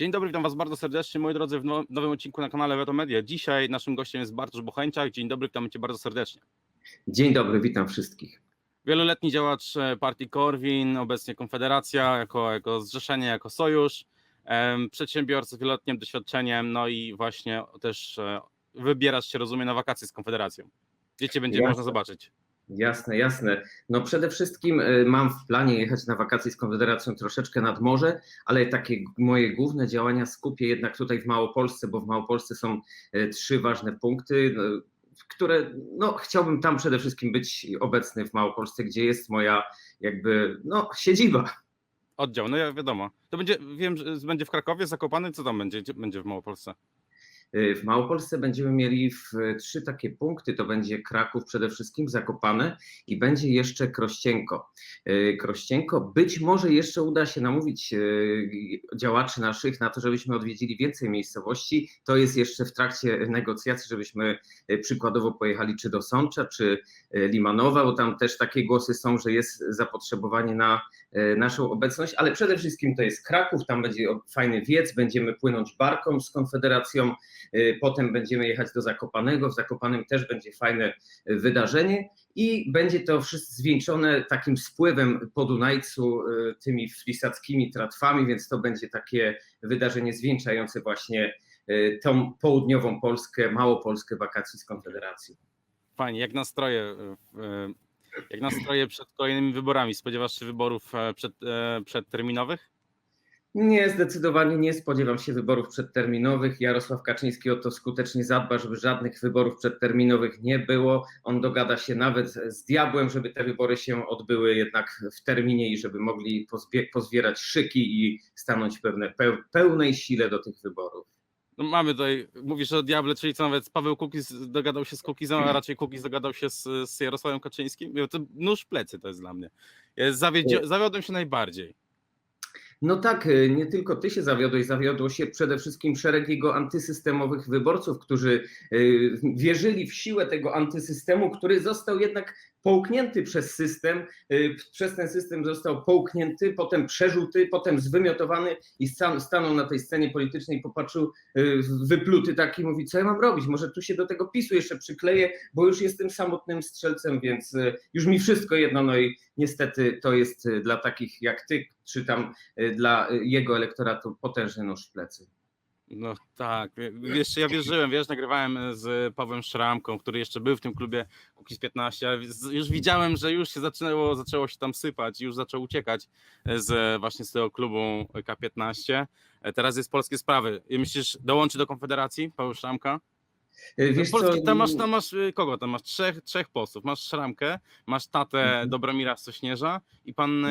Dzień dobry, witam Was bardzo serdecznie, moi drodzy, w now- nowym odcinku na kanale Veto Media. Dzisiaj naszym gościem jest Bartosz Bocheńczak. Dzień dobry, witamy Cię bardzo serdecznie. Dzień dobry, witam wszystkich. Wieloletni działacz e, partii Korwin, obecnie Konfederacja, jako, jako zrzeszenie, jako sojusz, przedsiębiorca z wieloletnim doświadczeniem, no i właśnie też e, wybierasz się, rozumiem, na wakacje z Konfederacją. Gdzie Cię będzie Jasne. można zobaczyć? Jasne, jasne. No przede wszystkim y, mam w planie jechać na wakacje z Konfederacją troszeczkę nad morze, ale takie moje główne działania skupię jednak tutaj w Małopolsce, bo w Małopolsce są y, trzy ważne punkty, no, które no chciałbym tam przede wszystkim być obecny w Małopolsce, gdzie jest moja jakby no siedziba. Oddział, no ja wiadomo. To będzie, wiem, że będzie w Krakowie, Zakopany, co tam będzie, będzie w Małopolsce? Y, W Małopolsce będziemy mieli w, trzy takie punkty. To będzie Kraków przede wszystkim, Zakopane i będzie jeszcze Krościenko. Y, Krościenko, być może jeszcze uda się namówić y, działaczy naszych na to, żebyśmy odwiedzili więcej miejscowości. To jest jeszcze w trakcie negocjacji, żebyśmy y, przykładowo pojechali czy do Sącza, czy y, Limanowa, bo tam też takie głosy są, że jest zapotrzebowanie na y, naszą obecność, ale przede wszystkim to jest Kraków, tam będzie fajny wiec, będziemy płynąć barką z Konfederacją, Y, Potem będziemy jechać do Zakopanego. W Zakopanem też będzie fajne y, wydarzenie i będzie to wszystko zwieńczone takim spływem po Dunajcu, tymi frisackimi tratwami, więc to będzie takie wydarzenie zwieńczające właśnie tą południową Polskę, Małopolskę wakacji z Konfederacji. Fajnie, jak nastroje, e, e, jak nastroje przed kolejnymi wyborami? Spodziewasz się wyborów e, przed, e, przedterminowych? Nie, zdecydowanie nie spodziewam się wyborów przedterminowych. Jarosław Kaczyński o to skutecznie zadba, żeby żadnych wyborów przedterminowych nie było. On dogada się nawet z diabłem, żeby te wybory się odbyły jednak w terminie i żeby mogli pozbie- pozbierać szyki i stanąć pewne, peł, pełnej sile do tych wyborów. No mamy tutaj, mówisz o diable, czyli co nawet Paweł Kukiz dogadał się z Kukizem, a raczej Kukiz dogadał się z, z Jarosławem Kaczyńskim. To nóż plecy to jest dla mnie. Zawiedzi- zawiodłem się najbardziej. No tak, y, nie tylko ty się zawiodłeś, zawiodło się przede wszystkim szereg jego antysystemowych wyborców, którzy y, wierzyli w siłę tego antysystemu, który został jednak połknięty przez system. y, Przez ten system został połknięty, potem przerzuty, potem zwymiotowany i stan- stanął na tej scenie politycznej, popatrzył y, wypluty taki, mówi, co ja mam robić? Może tu się do tego PiSu jeszcze przykleję, bo już jestem samotnym strzelcem, więc y, już mi wszystko jedno. No i niestety to jest dla takich jak ty, czy tam dla jego elektoratu potężny nóż w plecy. No tak, jeszcze ja wierzyłem, wiesz, nagrywałem z Pawłem Szramką, który jeszcze był w tym klubie Kukiz 15, ale już widziałem, że już się zaczęło, zaczęło się tam sypać, już zaczął uciekać z właśnie z tego klubu K15. Teraz jest Polskie Sprawy. I myślisz, dołączy do Konfederacji Paweł Szramka? Wiesz Polski, tam masz, tam masz kogo? Tam masz trzech, trzech posłów. Masz Szramkę, masz tatę Mhm. Dobromira Sośnierza i pan,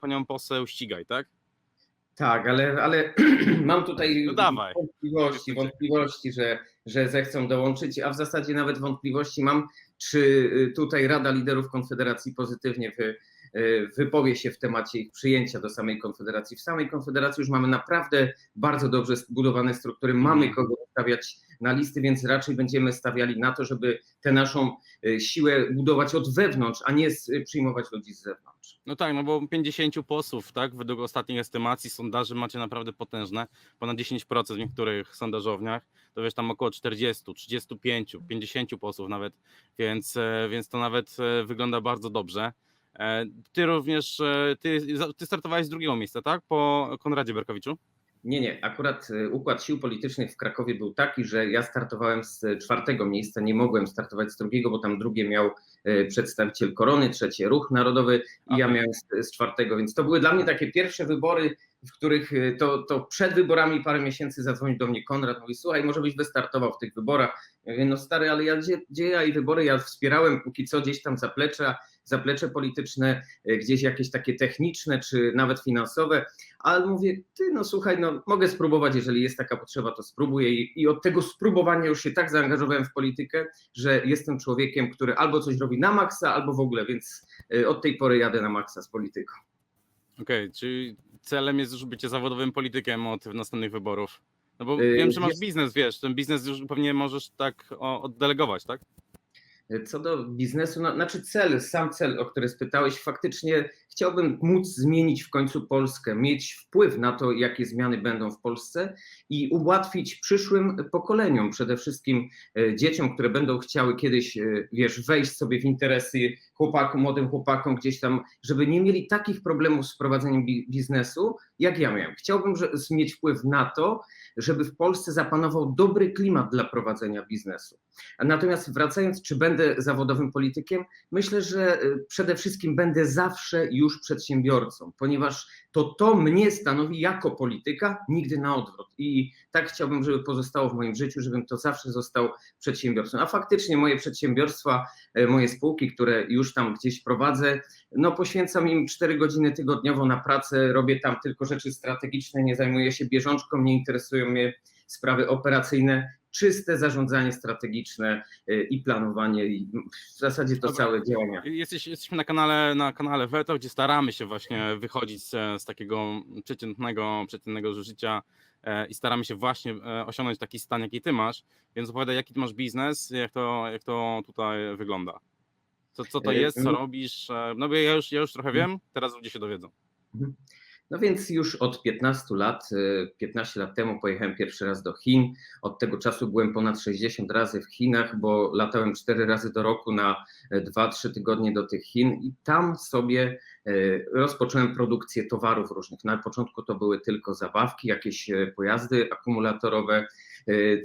panią poseł Ścigaj, tak? Tak, ale, ale mam tutaj No wątpliwości, wątpliwości że, że zechcą dołączyć, a w zasadzie nawet wątpliwości mam, czy y, tutaj Rada Liderów Konfederacji pozytywnie wy, wypowie się w temacie ich przyjęcia do samej Konfederacji. W samej Konfederacji już mamy naprawdę bardzo dobrze zbudowane struktury, mamy kogo stawiać na listy, więc raczej będziemy stawiali na to, żeby tę naszą y, siłę budować od wewnątrz, a nie z- przyjmować ludzi z zewnątrz. No tak, no bo 50 posłów, tak? Według ostatnich estymacji sondaży macie naprawdę potężne, ponad 10% w niektórych sondażowniach, to wiesz tam około 40, 35, 50 posłów nawet, więc, e, więc to nawet e, wygląda bardzo dobrze. E, Ty również, e, ty, ty startowałeś z drugiego miejsca, tak? Po Konradzie Berkowiczu? Nie, nie. Akurat y, układ sił politycznych w Krakowie był taki, że ja startowałem z czwartego miejsca, nie mogłem startować z drugiego, bo tam drugie miał przedstawiciel Korony, trzecie Ruch Narodowy i ja miałem z, z czwartego, więc to były dla mnie takie pierwsze wybory, w których to, to przed wyborami parę miesięcy zadzwonił do mnie Konrad, mówi słuchaj, może byś wystartował w tych wyborach. Ja mówię, no stary, ale ja, gdzie, gdzie ja i wybory, ja wspierałem póki co gdzieś tam zaplecza, zaplecze polityczne, y, gdzieś jakieś takie techniczne czy nawet finansowe, ale mówię, ty no słuchaj, no mogę spróbować, jeżeli jest taka potrzeba, to spróbuję i, i od tego spróbowania już się tak zaangażowałem w politykę, że jestem człowiekiem, który albo coś robi na maksa, albo w ogóle, więc y, od tej pory jadę na maksa z polityką. Okej, czyli celem jest już bycie zawodowym politykiem od następnych wyborów. No bo Y, wiem, że masz biznes, wiesz, ten biznes już pewnie możesz tak oddelegować, tak? Co do biznesu, no, znaczy cel, sam cel, o który spytałeś, faktycznie chciałbym móc zmienić w końcu Polskę, mieć wpływ na to, jakie zmiany będą w Polsce i ułatwić przyszłym pokoleniom, przede wszystkim e, dzieciom, które będą chciały kiedyś, e, wiesz, wejść sobie w interesy chłopakom, młodym chłopakom gdzieś tam, żeby nie mieli takich problemów z prowadzeniem bi- biznesu, jak ja miałem. Chciałbym że, mieć wpływ na to, żeby w Polsce zapanował dobry klimat dla prowadzenia biznesu. Natomiast wracając, czy będę zawodowym politykiem, myślę, że y, przede wszystkim będę zawsze już przedsiębiorcą, ponieważ to to mnie stanowi jako polityka, nigdy na odwrót. I tak chciałbym, żeby pozostało w moim życiu, żebym to zawsze został przedsiębiorcą. A faktycznie moje przedsiębiorstwa, e, moje spółki, które już tam gdzieś prowadzę, no poświęcam im 4 godziny tygodniowo na pracę, robię tam tylko rzeczy strategiczne, nie zajmuję się bieżączką, nie interesują mnie sprawy operacyjne, czyste zarządzanie strategiczne y, i planowanie i w zasadzie to Dobra. całe działania. Jesteś, jesteśmy na kanale, na kanale Veto, gdzie staramy się właśnie wychodzić z, z takiego przeciętnego, przeciętnego życia e, i staramy się właśnie e, osiągnąć taki stan, jaki ty masz. Więc opowiadaj, jaki ty masz biznes, jak to, jak to tutaj wygląda. Co, co to E, jest, co mm. robisz? No bo ja już, ja już trochę wiem, teraz ludzie się dowiedzą. No więc już od 15 lat, y, 15 lat temu pojechałem pierwszy raz do Chin. Od tego czasu byłem ponad 60 razy w Chinach, bo latałem 4 razy do roku na 2-3 tygodnie do tych Chin i tam sobie y, rozpocząłem produkcję towarów różnych. Na początku to były tylko zabawki, jakieś y, pojazdy akumulatorowe, y,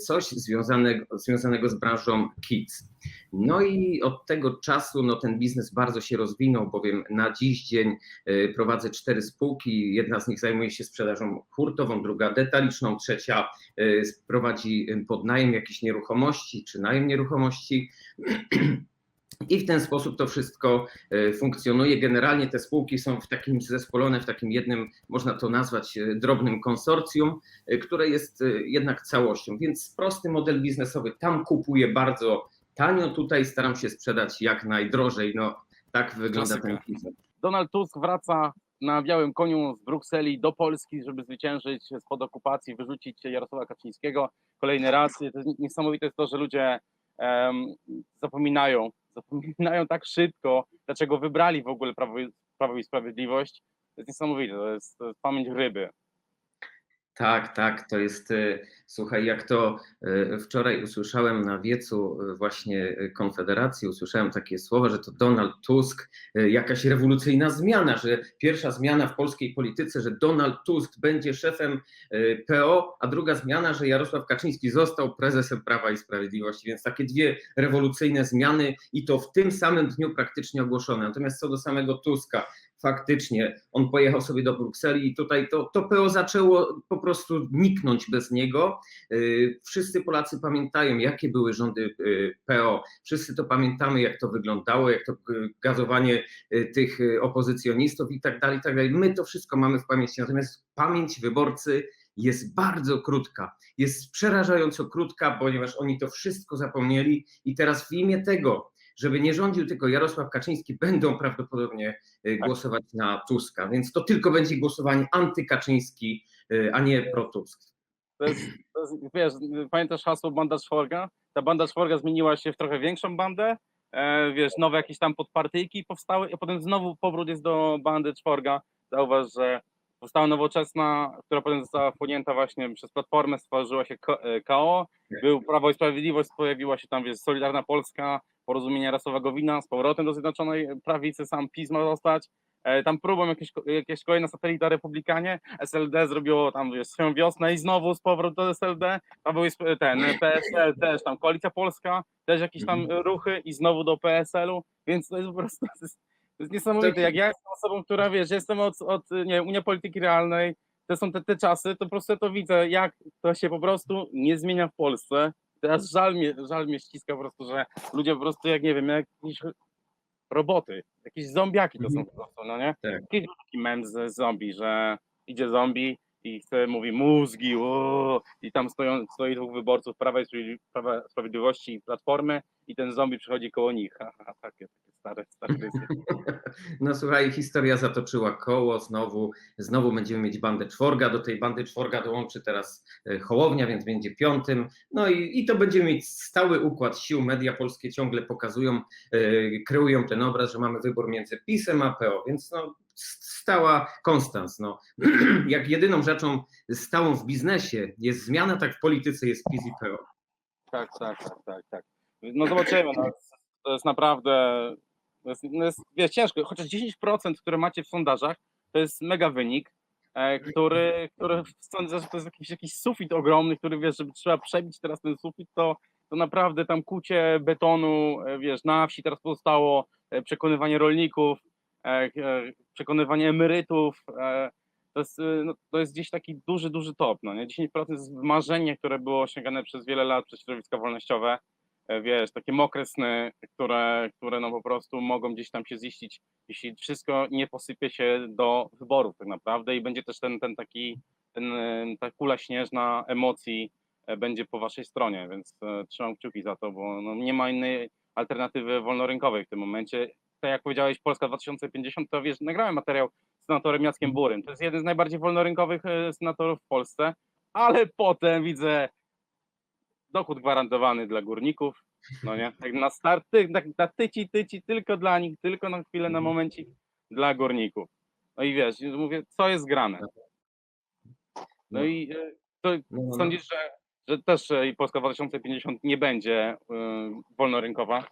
coś związanego, związanego z branżą kids. No i od tego czasu no, ten biznes bardzo się rozwinął, bowiem na dziś dzień y, prowadzę cztery spółki. Jedna z nich zajmuje się sprzedażą hurtową, druga detaliczną, trzecia y, prowadzi podnajem jakichś nieruchomości czy najem nieruchomości. I w ten sposób to wszystko y, funkcjonuje. Generalnie te spółki są w takim zespolone, w takim jednym, można to nazwać y, drobnym konsorcjum, y, które jest jednak całością. Więc prosty model biznesowy. Tam kupuję bardzo tanio, tutaj staram się sprzedać jak najdrożej. No, tak wygląda ten Klasyka. biznes. Donald Tusk wraca na białym koniu z Brukseli do Polski, żeby zwyciężyć spod okupacji, wyrzucić Jarosława Kaczyńskiego kolejny raz. Niesamowite jest to, że ludzie em, zapominają, zapominają tak szybko, dlaczego wybrali w ogóle Prawo, Prawo i Sprawiedliwość. To jest niesamowite, to jest, to jest pamięć ryby. Tak, tak, to jest, e, słuchaj, jak to e, wczoraj usłyszałem na wiecu e, właśnie Konfederacji, usłyszałem takie słowa, że to Donald Tusk, jakaś rewolucyjna zmiana, że pierwsza zmiana w polskiej polityce, że Donald Tusk będzie szefem PO, a druga zmiana, że Jarosław Kaczyński został prezesem Prawa i Sprawiedliwości, więc takie dwie rewolucyjne zmiany i to w tym samym dniu praktycznie ogłoszone. Natomiast co do samego Tuska, faktycznie on pojechał sobie do Brukseli i tutaj to, to PO zaczęło po prostu niknąć bez niego. Yy, Wszyscy Polacy pamiętają, jakie były rządy yy, PO. Wszyscy to pamiętamy, jak to wyglądało, jak to yy, gazowanie tych opozycjonistów i tak dalej, i tak dalej. My to wszystko mamy w pamięci, natomiast pamięć wyborcy jest bardzo krótka. Jest przerażająco krótka, ponieważ oni to wszystko zapomnieli i teraz w imię tego, żeby nie rządził tylko Jarosław Kaczyński, będą prawdopodobnie y, głosować na Tuska. Więc to tylko będzie głosowanie antykaczyński, y, a nie pro-Tusk. To jest, to jest, wiesz, pamiętasz hasło banda czworga? Ta banda czworga zmieniła się w trochę większą bandę, e, wiesz, nowe jakieś tam podpartyjki powstały, a potem znowu powrót jest do bandy czworga. Zauważ, że powstała nowoczesna, która potem została wchłonięta właśnie przez Platformę, stworzyła się Ko- e, KO, był Prawo i Sprawiedliwość, pojawiła się tam, wiesz, Solidarna Polska, porozumienie Jarosława Gowina, z powrotem do Zjednoczonej Prawicy, sam PiS ma zostać. E, Tam próbą jakieś, jakieś kolejna satelita Republikanie, SLD zrobiło tam wiesz, swoją wiosnę i znowu z powrotem do SLD, tam był ten PSL też, tam Koalicja Polska, też jakieś tam ruchy i znowu do PSL-u, więc to jest po prostu to jest, to jest niesamowite, jak ja jestem osobą, która wiesz, jestem od, od nie wiem, Unia Polityki Realnej, to są te, te czasy, to po prostu ja to widzę, jak to się po prostu nie zmienia w Polsce. Teraz żal mnie, żal mnie ściska po prostu, że ludzie po prostu, jak nie wiem, jak jakieś roboty, jakieś zombiaki to są po prostu, no nie? Tak. Był taki mem z zombie, że idzie zombie i chce, mówi mózgi, o, i tam stoją, stoi dwóch wyborców Prawa i Prawa Sprawiedliwości i Platformy i ten zombie przychodzi koło nich. Takie, takie stare, stare rysy. No słuchaj, historia zatoczyła koło, znowu, znowu będziemy mieć bandę czworga, do tej bandy czworga dołączy teraz e, Hołownia, więc będzie piątym, no i, i to będziemy mieć stały układ sił, media polskie ciągle pokazują, e, kreują ten obraz, że mamy wybór między PiSem a PO, więc no stała konstans, no. Jak jedyną rzeczą stałą w biznesie jest zmiana, tak w polityce jest PiS i PO. Tak, tak, tak, tak, tak. No zobaczymy, no, to jest naprawdę, to jest, no jest, wiesz, ciężko, chociaż 10%, które macie w sondażach, to jest mega wynik, e, który, który że to jest jakiś, jakiś sufit ogromny, który wiesz, żeby trzeba przebić teraz ten sufit, to, to naprawdę tam kucie betonu, e, wiesz, na wsi teraz pozostało, e, przekonywanie rolników, przekonywanie emerytów, e, to jest, no, to jest gdzieś taki duży, duży top. No, nie? 10% jest marzenie, które było osiągane przez wiele lat przez środowiska wolnościowe. E, Wiesz, takie mokre sny, które, które no po prostu mogą gdzieś tam się ziścić, jeśli wszystko nie posypie się do wyborów tak naprawdę i będzie też ten, ten taki, ten, ta kula śnieżna emocji e, będzie po waszej stronie, więc e, trzymam kciuki za to, bo no, nie ma innej alternatywy wolnorynkowej w tym momencie. Tak jak powiedziałeś, Polska 2050, to wiesz, nagrałem materiał z senatorem Jackiem Burym. To jest jeden z najbardziej wolnorynkowych e, senatorów w Polsce, ale potem widzę dochód gwarantowany dla górników. No nie, tak na start, tak na tyci, tyci, tylko dla nich, tylko na chwilę, na momencik dla górników. No i wiesz, mówię, co jest grane. No i e, to No, no, sądzisz, że, że też e, Polska 2050 nie będzie wolnorynkowa?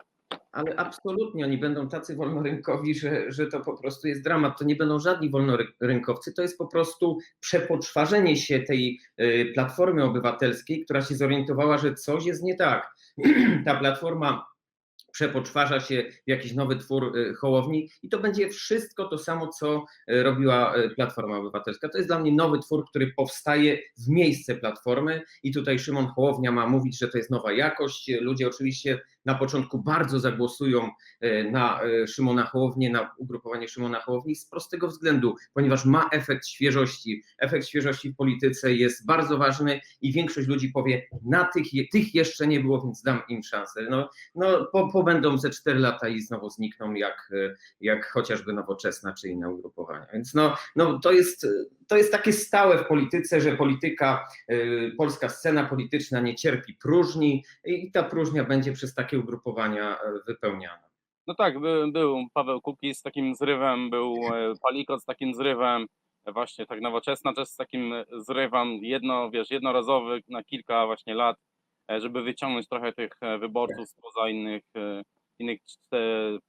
Ale absolutnie oni będą tacy wolnorynkowi, że, że to po prostu jest dramat. To nie będą żadni wolnorynkowcy, to jest po prostu przepoczwarzenie się tej y, platformy obywatelskiej, która się zorientowała, że coś jest nie tak. Ta platforma przepoczwarza się w jakiś nowy twór y, Hołowni i to będzie wszystko to samo, co y, robiła Platforma Obywatelska. To jest dla mnie nowy twór, który powstaje w miejsce Platformy i tutaj Szymon Hołownia ma mówić, że to jest nowa jakość. Ludzie oczywiście na początku bardzo zagłosują e, na e, Szymona Hołownię, na ugrupowanie Szymona Hołowni z prostego względu, ponieważ ma efekt świeżości. Efekt świeżości w polityce jest bardzo ważny i większość ludzi powie, na tych, tych jeszcze nie było, więc dam im szansę. No, no po, pobędą ze 4 lata i znowu znikną, jak, e, jak chociażby nowoczesna czy inne ugrupowania. Więc no, no to, jest, to jest takie stałe w polityce, że polityka, e, polska scena polityczna nie cierpi próżni i ta próżnia będzie przez takie ugrupowania e, wypełniana. No tak, by, był Paweł Kukiz z takim zrywem, był e, Palikot z takim zrywem, e, właśnie tak nowoczesna też z takim zrywem, jedno, wiesz, jednorazowy na kilka właśnie lat, e, żeby wyciągnąć trochę tych e, wyborców spoza innych, e, innych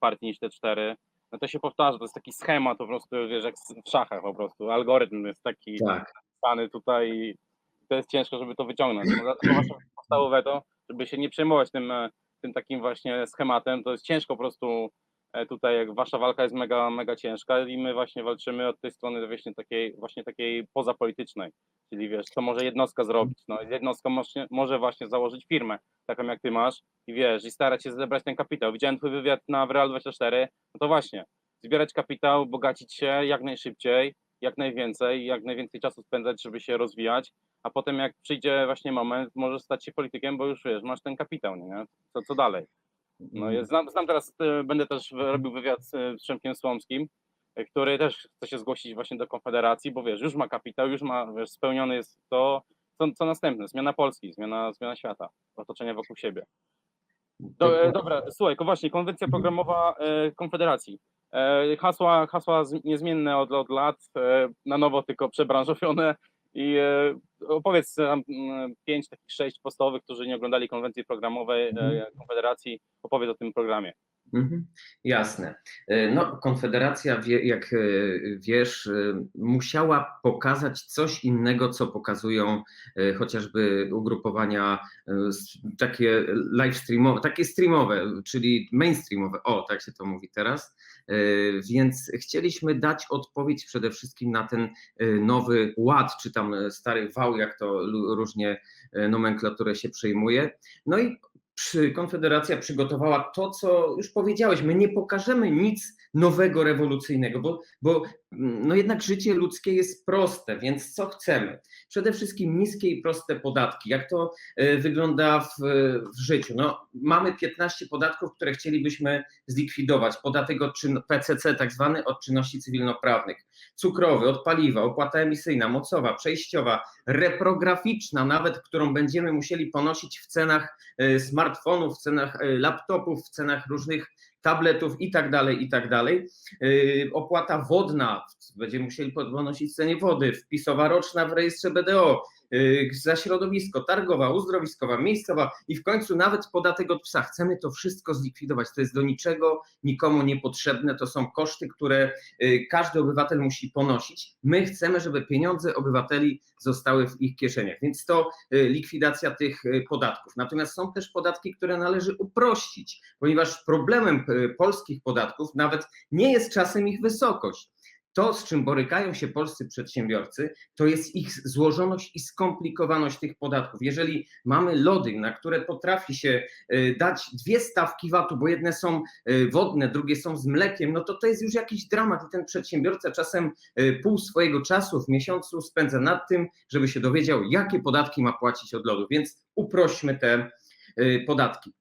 partii niż te cztery. No to się powtarza, to jest taki schemat po prostu, wiesz, jak w szachach po prostu, algorytm jest taki Tak. stany tutaj i to jest ciężko, żeby to wyciągnąć. No, Dlatego właśnie powstało weto, żeby się nie przejmować tym, e, tym takim właśnie schematem. To jest ciężko po prostu tutaj, jak wasza walka jest mega, mega ciężka i my właśnie walczymy od tej strony właśnie takiej, właśnie takiej pozapolitycznej. Czyli wiesz, co może jednostka zrobić? No, jednostka może, może właśnie założyć firmę, taką jak ty masz i wiesz, i starać się zebrać ten kapitał. Widziałem twój wywiad na Real24, no to właśnie, zbierać kapitał, bogacić się jak najszybciej, jak najwięcej, jak najwięcej czasu spędzać, żeby się rozwijać, a potem jak przyjdzie właśnie moment, możesz stać się politykiem, bo już wiesz, masz ten kapitał, nie? Co, co dalej? No, ja znam, znam teraz, e, będę też robił wywiad z, Przemkiem Słomskim, e, który też chce się zgłosić właśnie do Konfederacji, bo wiesz, już ma kapitał, już ma, wiesz, spełniony jest to, co, co następne, zmiana Polski, zmiana, zmiana świata, otoczenia wokół siebie. Do, e, dobra, słuchaj, właśnie, konwencja programowa e, Konfederacji. E, hasła, hasła niezmienne od, od lat, e, na nowo tylko przebranżowione i e, opowiedz nam mm, pięć takich sześć podstawowych, którzy nie oglądali konwencji programowej e, Mhm. Konfederacji, opowiedz o tym programie. Mhm, Jasne. E, No, Konfederacja, jak wiesz, musiała pokazać coś innego, co pokazują chociażby ugrupowania takie live streamowe, takie streamowe, czyli mainstreamowe, o, tak się to mówi teraz. E, Więc chcieliśmy dać odpowiedź przede wszystkim na ten e, nowy ład, czy tam e, stary wał, jak to różnie nomenklaturę się przyjmuje. No i Konfederacja przygotowała to, co już powiedziałeś. My nie pokażemy nic nowego, rewolucyjnego, bo, bo no jednak życie ludzkie jest proste, więc co chcemy? Przede wszystkim niskie i proste podatki. Jak to e, wygląda w, w życiu? No, mamy 15 podatków, które chcielibyśmy zlikwidować. Podatek od czyn, PCC, tak zwany od czynności cywilnoprawnych. Cukrowy, od paliwa, opłata emisyjna, mocowa, przejściowa, reprograficzna, nawet którą będziemy musieli ponosić w cenach e, smartfonów, w cenach e, laptopów, w cenach różnych tabletów i tak dalej, i tak dalej. Yy, Opłata wodna, będziemy musieli ponosić cenie wody, wpisowa roczna w rejestrze BDO, za środowisko, targowa, uzdrowiskowa, miejscowa i w końcu nawet podatek od psa. Chcemy to wszystko zlikwidować. To jest do niczego, nikomu niepotrzebne. To są koszty, które yy, każdy obywatel musi ponosić. My chcemy, żeby pieniądze obywateli zostały w ich kieszeniach, więc to yy, likwidacja tych podatków. Natomiast są też podatki, które należy uprościć, ponieważ problemem polskich podatków nawet nie jest czasem ich wysokość. To, z czym borykają się polscy przedsiębiorcy, to jest ich złożoność i skomplikowaność tych podatków. Jeżeli mamy lody, na które potrafi się y, dać dwie stawki VAT-u, bo jedne są y, wodne, drugie są z mlekiem, no to to jest już jakiś dramat i ten przedsiębiorca czasem y, pół swojego czasu w miesiącu spędza nad tym, żeby się dowiedział, jakie podatki ma płacić od lodu. Więc uprośćmy te podatki.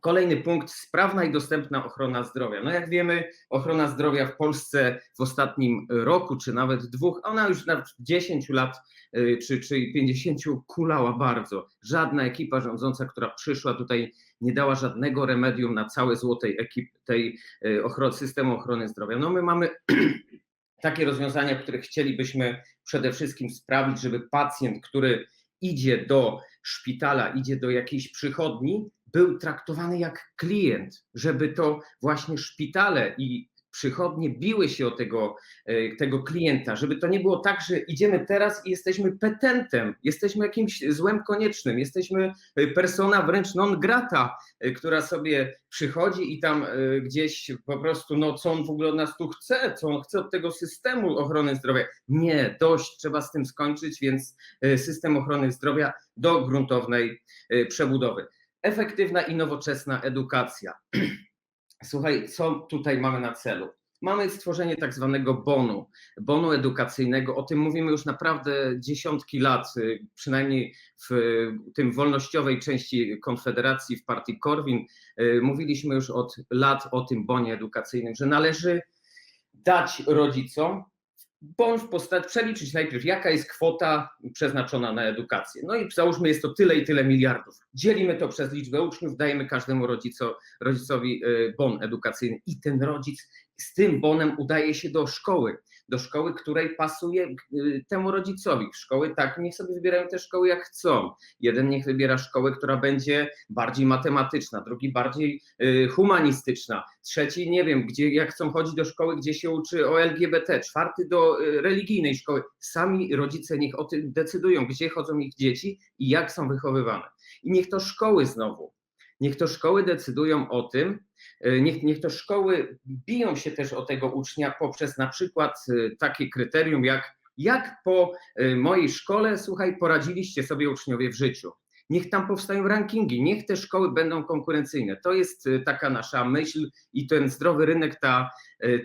Kolejny punkt, sprawna i dostępna ochrona zdrowia. No jak wiemy, ochrona zdrowia w Polsce w ostatnim roku, czy nawet dwóch, ona już nawet 10 lat y, czy, czy 50 kulała bardzo. Żadna ekipa rządząca, która przyszła tutaj, nie dała żadnego remedium na całe złotej ekip tej y, ochrony, systemu ochrony zdrowia. No my mamy takie rozwiązania, które chcielibyśmy przede wszystkim sprawić, żeby pacjent, który idzie do szpitala, idzie do jakiejś przychodni, był traktowany jak klient, żeby to właśnie szpitale i przychodnie biły się o tego, e, tego klienta, żeby to nie było tak, że idziemy teraz i jesteśmy petentem, jesteśmy jakimś złem koniecznym, jesteśmy e, persona wręcz non grata, e, która sobie przychodzi i tam gdzieś po prostu, no co on w ogóle od nas tu chce, co on chce od tego systemu ochrony zdrowia. Nie, dość, trzeba z tym skończyć, więc system ochrony zdrowia do gruntownej przebudowy. Efektywna i nowoczesna edukacja. Słuchaj, co tutaj mamy na celu? Mamy stworzenie tak zwanego bonu, bonu edukacyjnego. O tym mówimy już naprawdę dziesiątki lat, y, przynajmniej w tym wolnościowej części Konfederacji, w partii Korwin. y, Mówiliśmy już od lat o tym bonie edukacyjnym, że należy dać rodzicom bądź w postaci, przeliczyć najpierw, jaka jest kwota przeznaczona na edukację. No i załóżmy, jest to tyle i tyle miliardów. Dzielimy to przez liczbę uczniów, dajemy każdemu rodzico, rodzicowi y, bon edukacyjny i ten rodzic z tym bonem udaje się do szkoły, do szkoły, której pasuje y, temu rodzicowi. Szkoły tak, niech sobie wybierają te szkoły jak chcą. Jeden niech wybiera szkołę, która będzie bardziej matematyczna, drugi bardziej y, humanistyczna, trzeci nie wiem, gdzie jak chcą chodzić do szkoły, gdzie się uczy o LGBT, czwarty do y, religijnej szkoły. Sami rodzice niech o tym decydują, gdzie chodzą ich dzieci i jak są wychowywane. I niech to szkoły znowu, niech to szkoły decydują o tym, y, niech, niech to szkoły biją się też o tego ucznia poprzez na przykład y, takie kryterium jak jak po y, mojej szkole, słuchaj, poradziliście sobie uczniowie w życiu. Niech tam powstają rankingi, niech te szkoły będą konkurencyjne. To jest taka nasza myśl i ten zdrowy rynek, ta,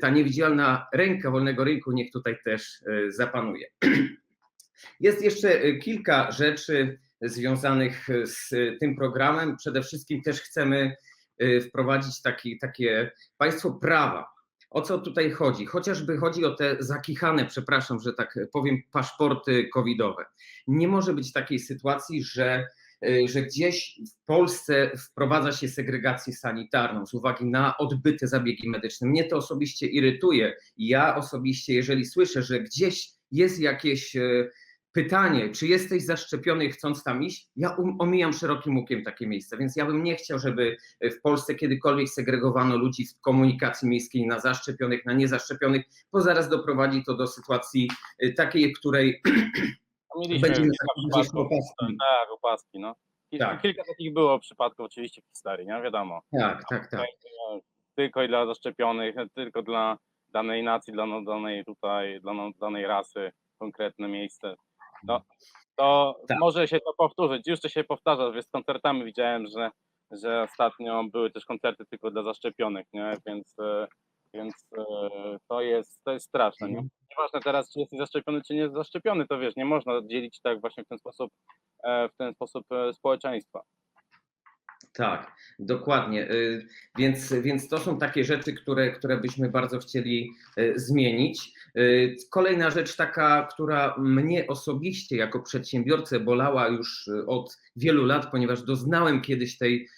ta niewidzialna ręka wolnego rynku, niech tutaj też zapanuje. Jest jeszcze kilka rzeczy związanych z tym programem. Przede wszystkim też chcemy y, wprowadzić taki, takie państwo prawa. O co tutaj chodzi? Chociażby chodzi o te zakichane, przepraszam, że tak powiem, paszporty covidowe. Nie może być takiej sytuacji, że, y, że gdzieś w Polsce wprowadza się segregację sanitarną z uwagi na odbyte zabiegi medyczne. Mnie to osobiście irytuje. Ja osobiście, jeżeli słyszę, że gdzieś jest jakieś pytanie, czy jesteś zaszczepiony chcąc tam iść, ja um, omijam szerokim łukiem takie miejsca, więc ja bym nie chciał, żeby w Polsce kiedykolwiek segregowano ludzi w komunikacji miejskiej na zaszczepionych, na niezaszczepionych, bo zaraz doprowadzi to do sytuacji y, takiej, w której Mieliśmy będziemy przypadków, opaski. tak, opaski, no. Kilka, Tak. kilka takich było przypadków oczywiście w historii, nie wiadomo. Tak, tak, tak. E, Tylko i dla zaszczepionych, tylko dla danej nacji, dla no- danej tutaj, dla no- danej rasy konkretne miejsce. No, to Tak. może się to powtórzyć, już to się powtarza, wiesz, z koncertami widziałem, że, że ostatnio były też koncerty tylko dla zaszczepionych, nie? Więc e, Więc e, to jest, to jest straszne. Nie? Nieważne teraz, czy jesteś zaszczepiony, czy nie jest zaszczepiony, to wiesz, nie można dzielić tak właśnie w ten sposób, e, w ten sposób społeczeństwa. Tak, dokładnie. Y, Więc, więc to są takie rzeczy, które, które byśmy bardzo chcieli y, zmienić. Y, Kolejna rzecz taka, która mnie osobiście jako przedsiębiorcę bolała już od wielu lat, ponieważ doznałem kiedyś tej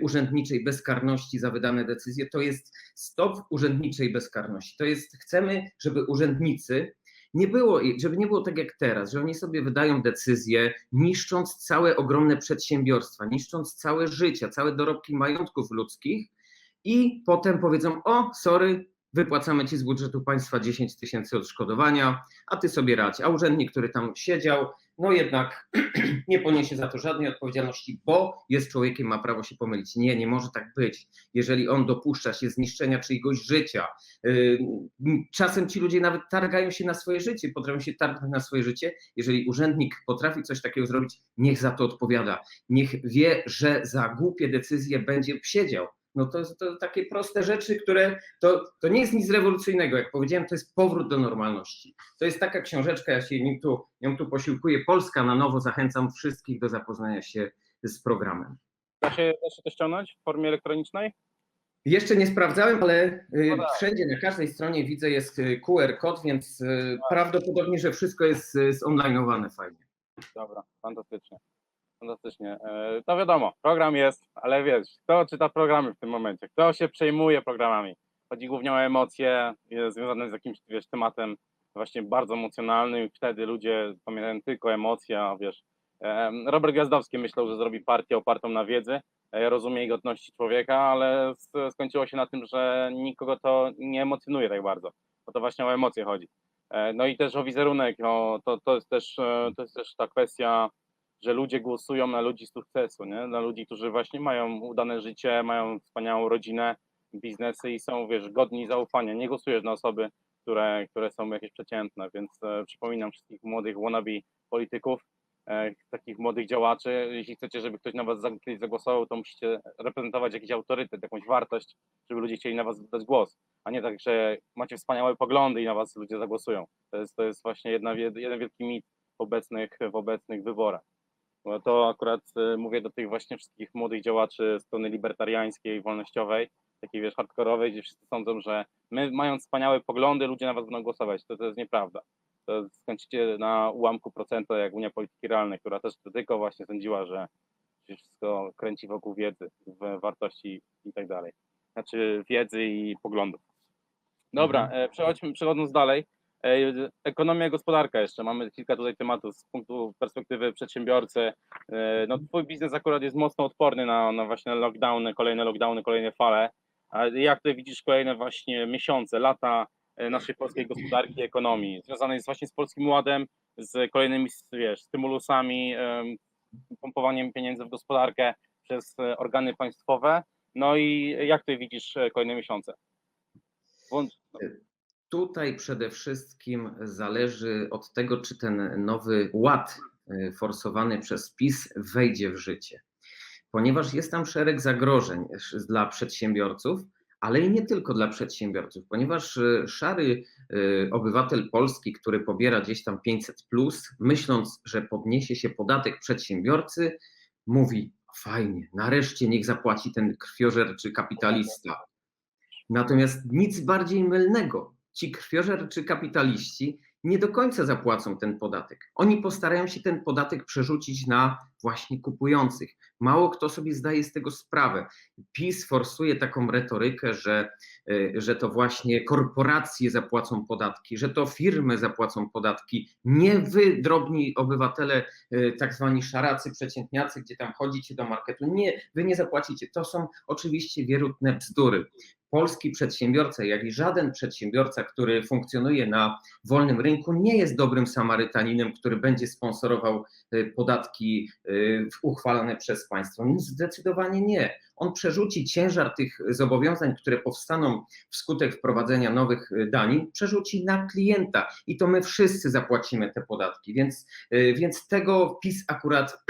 urzędniczej bezkarności za wydane decyzje, to jest stop urzędniczej bezkarności. To jest, chcemy, żeby urzędnicy nie było, żeby nie było tak jak teraz, że oni sobie wydają decyzje, niszcząc całe ogromne przedsiębiorstwa, niszcząc całe życia, całe dorobki majątków ludzkich i potem powiedzą: O, sorry, wypłacamy ci z budżetu państwa 10 tysięcy odszkodowania, a ty sobie radź. A urzędnik, który tam siedział, no jednak nie poniesie za to żadnej odpowiedzialności, bo jest człowiekiem, ma prawo się pomylić. Nie, nie może tak być. Jeżeli on dopuszcza się zniszczenia czyjegoś życia, yy, czasem ci ludzie nawet targają się na swoje życie, potrafią się targnąć na swoje życie. Jeżeli urzędnik potrafi coś takiego zrobić, niech za to odpowiada. Niech wie, że za głupie decyzje będzie siedział. No to, to takie proste rzeczy, które to, to nie jest nic rewolucyjnego. Jak powiedziałem, to jest powrót do normalności. To jest taka książeczka, ja się nim tu, nią tu posiłkuję. Polska na nowo. Zachęcam wszystkich do zapoznania się z programem. Da się, da się to ściągnąć w formie elektronicznej? Jeszcze nie sprawdzałem, ale y, No tak. wszędzie, na każdej stronie widzę jest y, QR kod, więc y, prawdopodobnie, że wszystko jest zonlineowane fajnie. Dobra, fantastycznie. Fantastycznie. To wiadomo, program jest, ale wiesz, kto czyta programy w tym momencie? Kto się przejmuje programami? Chodzi głównie o emocje związane z jakimś wiesz, tematem właśnie bardzo emocjonalnym i wtedy ludzie pamiętają tylko emocje, a wiesz. Robert Gwiazdowski myślał, że zrobi partię opartą na wiedzy, rozumie i godności człowieka, ale skończyło się na tym, że nikogo to nie emocjonuje tak bardzo, bo to właśnie o emocje chodzi. E, No i też o wizerunek, o, to, to, jest też, e, to jest też ta kwestia że ludzie głosują na ludzi z sukcesu, nie? na ludzi, którzy właśnie mają udane życie, mają wspaniałą rodzinę, biznesy i są, wiesz, godni zaufania. Nie głosujesz na osoby, które, które są jakieś przeciętne, więc e, przypominam wszystkich młodych wannabe polityków, e, takich młodych działaczy, jeśli chcecie, żeby ktoś na was kiedyś zagłosował, to musicie reprezentować jakiś autorytet, jakąś wartość, żeby ludzie chcieli na was dać głos, a nie tak, że macie wspaniałe poglądy i na was ludzie zagłosują. To jest, to jest właśnie jedna, jeden wielki mit w obecnych, w obecnych wyborach. No to akurat y, mówię do tych właśnie wszystkich młodych działaczy strony libertariańskiej, wolnościowej, takiej wiesz, hardkorowej, gdzie wszyscy sądzą, że my mając wspaniałe poglądy, ludzie na was będą głosować. To, to jest nieprawda. To skończycie na ułamku procenta, jak Unia Polityki Realnej, która też tylko właśnie sądziła, że wszystko kręci wokół wiedzy, w wartości i tak dalej. Znaczy wiedzy i poglądów. Dobra, e, przechodźmy, przechodząc dalej. Ekonomia gospodarka jeszcze. Mamy kilka tutaj tematów z punktu perspektywy przedsiębiorcy. No, twój biznes akurat jest mocno odporny na, na właśnie lockdowny, kolejne lockdowny, kolejne fale. A jak tutaj widzisz kolejne właśnie miesiące, lata e, naszej polskiej gospodarki i ekonomii, związane jest właśnie z Polskim Ładem, z kolejnymi wiesz, stymulusami, em, pompowaniem pieniędzy w gospodarkę przez e, organy państwowe. No i jak tutaj widzisz e, kolejne miesiące? Włącz, Tutaj przede wszystkim zależy od tego, czy ten nowy ład y, forsowany przez PiS wejdzie w życie. Ponieważ jest tam szereg zagrożeń dla przedsiębiorców, ale i nie tylko dla przedsiębiorców, ponieważ y, szary y, obywatel Polski, który pobiera gdzieś tam 500, plus, myśląc, że podniesie się podatek przedsiębiorcy, mówi: fajnie, nareszcie niech zapłaci ten krwiożerczy kapitalista. Natomiast nic bardziej mylnego. Ci krwiożerczy kapitaliści nie do końca zapłacą ten podatek. Oni postarają się ten podatek przerzucić na właśnie kupujących. Mało kto sobie zdaje z tego sprawę. PiS forsuje taką retorykę, że, y, że to właśnie korporacje zapłacą podatki, że to firmy zapłacą podatki, nie wy, drobni obywatele, y, tak zwani szaracy, przeciętniacy, gdzie tam chodzicie do marketu. Nie, wy nie zapłacicie. To są oczywiście wierutne bzdury polski przedsiębiorca, jak i żaden przedsiębiorca, który funkcjonuje na wolnym rynku, nie jest dobrym Samarytaninem, który będzie sponsorował y, podatki y, uchwalane przez państwo. Zdecydowanie nie. On przerzuci ciężar tych zobowiązań, które powstaną wskutek wprowadzenia nowych y, danin, przerzuci na klienta i to my wszyscy zapłacimy te podatki. Więc, y, więc tego PiS akurat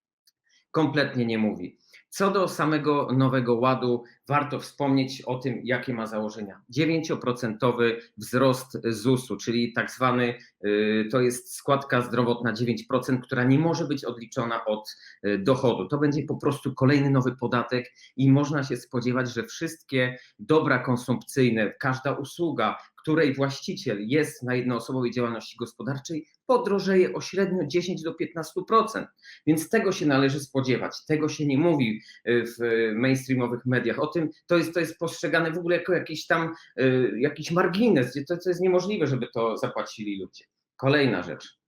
kompletnie nie mówi. Co do samego nowego ładu, warto wspomnieć o tym, jakie ma założenia. 9% wzrost ZUS-u, czyli tak zwany, y, to jest składka zdrowotna 9%, która nie może być odliczona od y, dochodu. To będzie po prostu kolejny nowy podatek i można się spodziewać, że wszystkie dobra konsumpcyjne, każda usługa, której właściciel jest na jednoosobowej działalności gospodarczej, podrożeje o średnio 10 do 15%. Więc tego się należy spodziewać. Tego się nie mówi y, w mainstreamowych mediach. O tym to jest, to jest postrzegane w ogóle jako jakiś tam y, jakiś margines. To, to jest niemożliwe, żeby to zapłacili ludzie. Kolejna rzecz.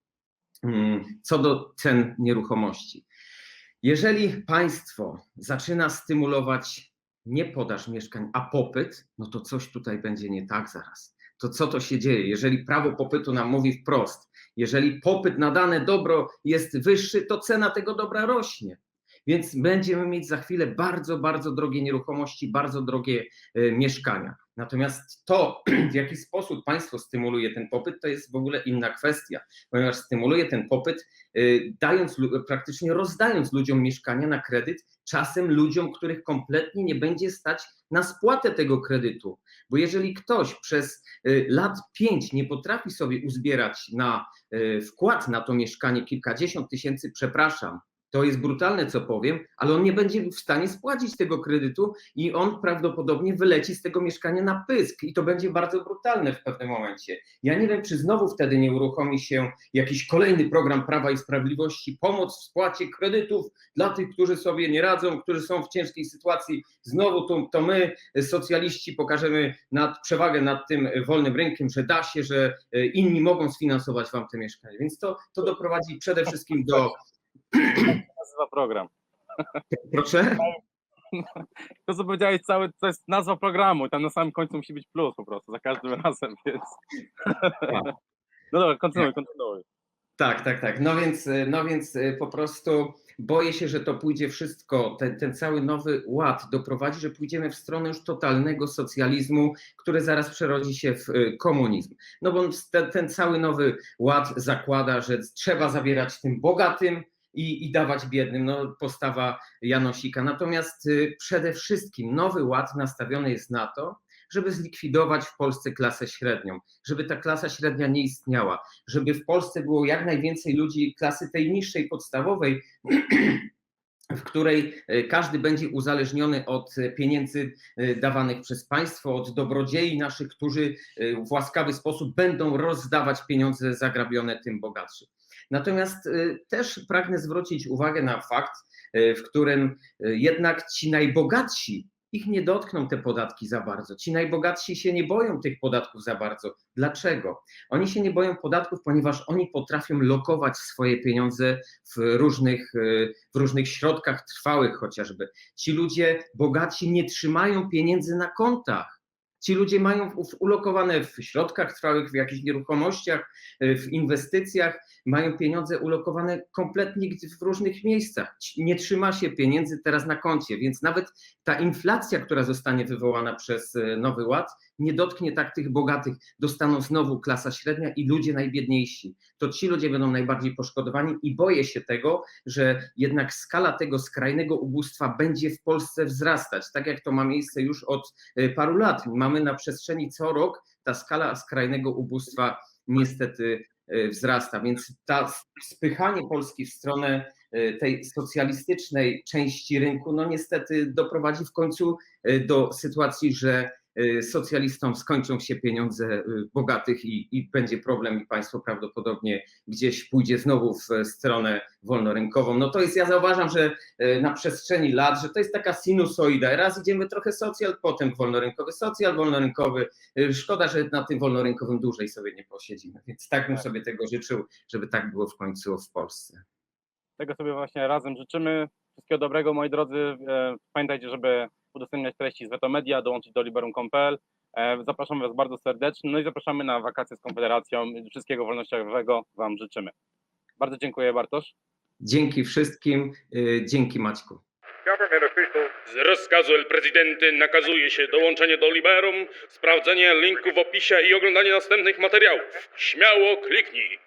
Mm, Co do cen nieruchomości. Jeżeli państwo zaczyna stymulować nie podaż mieszkań, a popyt, no to coś tutaj będzie nie tak zaraz. To co to się dzieje? Jeżeli prawo popytu nam mówi wprost, jeżeli popyt na dane dobro jest wyższy, to cena tego dobra rośnie. Więc będziemy mieć za chwilę bardzo, bardzo drogie nieruchomości, bardzo drogie e, mieszkania. Natomiast to, w jaki sposób państwo stymuluje ten popyt, to jest w ogóle inna kwestia, ponieważ stymuluje ten popyt, e, dając, praktycznie rozdając ludziom mieszkania na kredyt, czasem ludziom, których kompletnie nie będzie stać na spłatę tego kredytu. Bo jeżeli ktoś przez e, lat pięć nie potrafi sobie uzbierać na wkład na to mieszkanie kilkadziesiąt tysięcy, przepraszam, to jest brutalne, co powiem, ale on nie będzie w stanie spłacić tego kredytu i on prawdopodobnie wyleci z tego mieszkania na pysk i to będzie bardzo brutalne w pewnym momencie. Ja nie wiem, czy znowu wtedy nie uruchomi się jakiś kolejny program Prawa i Sprawiedliwości, pomoc w spłacie kredytów dla tych, którzy sobie nie radzą, którzy są w ciężkiej sytuacji. Znowu to, to my, socjaliści, pokażemy nad, przewagę nad tym wolnym rynkiem, że da się, że e, inni mogą sfinansować wam te mieszkania. Więc to, to doprowadzi przede wszystkim do. Nazywa program. Proszę? To co powiedziałeś, cały, to jest nazwa programu. Tam na samym końcu musi być plus po prostu, za każdym razem, więc. No dobra, kontynuuj, kontynuuj. Tak, tak, tak. No więc, no więc y, po prostu boję się, że to pójdzie wszystko, ten, ten cały nowy ład doprowadzi, że pójdziemy w stronę już totalnego socjalizmu, który zaraz przerodzi się w y, komunizm. No bo ten, ten cały nowy ład zakłada, że trzeba zabierać tym bogatym, i, i dawać biednym, no postawa Janosika. Natomiast y, przede wszystkim nowy ład nastawiony jest na to, żeby zlikwidować w Polsce klasę średnią, żeby ta klasa średnia nie istniała, żeby w Polsce było jak najwięcej ludzi klasy tej niższej, podstawowej, w której e, każdy będzie uzależniony od e, pieniędzy dawanych przez państwo, od dobrodziei naszych, którzy w łaskawy sposób będą rozdawać pieniądze zagrabione tym bogatszym. Natomiast też pragnę zwrócić uwagę na fakt, w którym jednak ci najbogatsi ich nie dotkną te podatki za bardzo. Ci najbogatsi się nie boją tych podatków za bardzo. Dlaczego? Oni się nie boją podatków, ponieważ oni potrafią lokować swoje pieniądze w różnych, w różnych środkach trwałych chociażby. Ci ludzie bogaci nie trzymają pieniędzy na kontach. Ci ludzie mają ulokowane w środkach trwałych, w jakichś nieruchomościach, w inwestycjach, mają pieniądze ulokowane kompletnie w różnych miejscach. Nie trzyma się pieniędzy teraz na koncie, więc nawet ta inflacja, która zostanie wywołana przez Nowy Ład, nie dotknie tak tych bogatych. Dostaną znowu klasa średnia i ludzie najbiedniejsi. To ci ludzie będą najbardziej poszkodowani i boję się tego, że jednak skala tego skrajnego ubóstwa będzie w Polsce wzrastać, tak jak to ma miejsce już od paru lat. Mamy na przestrzeni co rok ta skala skrajnego ubóstwa niestety wzrasta, więc ta spychanie Polski w stronę tej socjalistycznej części rynku, no niestety doprowadzi w końcu do sytuacji, że socjalistom skończą się pieniądze bogatych i, i, będzie problem i państwo prawdopodobnie gdzieś pójdzie znowu w stronę wolnorynkową. No to jest, ja zauważam, że na przestrzeni lat, że to jest taka sinusoida. Raz idziemy trochę socjal, potem wolnorynkowy, socjal, wolnorynkowy. Szkoda, że na tym wolnorynkowym dłużej sobie nie posiedzimy, więc tak bym sobie tego życzył, żeby tak było w końcu w Polsce. Tego sobie właśnie razem życzymy. Wszystkiego dobrego, moi drodzy. Pamiętajcie, żeby udostępniać treści z Veto Media, dołączyć do liberum.pl. Zapraszamy Was bardzo serdecznie, no i zapraszamy na wakacje z Konfederacją. Wszystkiego wolnościowego Wam życzymy. Bardzo dziękuję, Bartosz. Dzięki wszystkim, dzięki Maćku. Z rozkazu El Presidente nakazuje się dołączenie do Liberum, sprawdzenie linku w opisie i oglądanie następnych materiałów. Śmiało kliknij.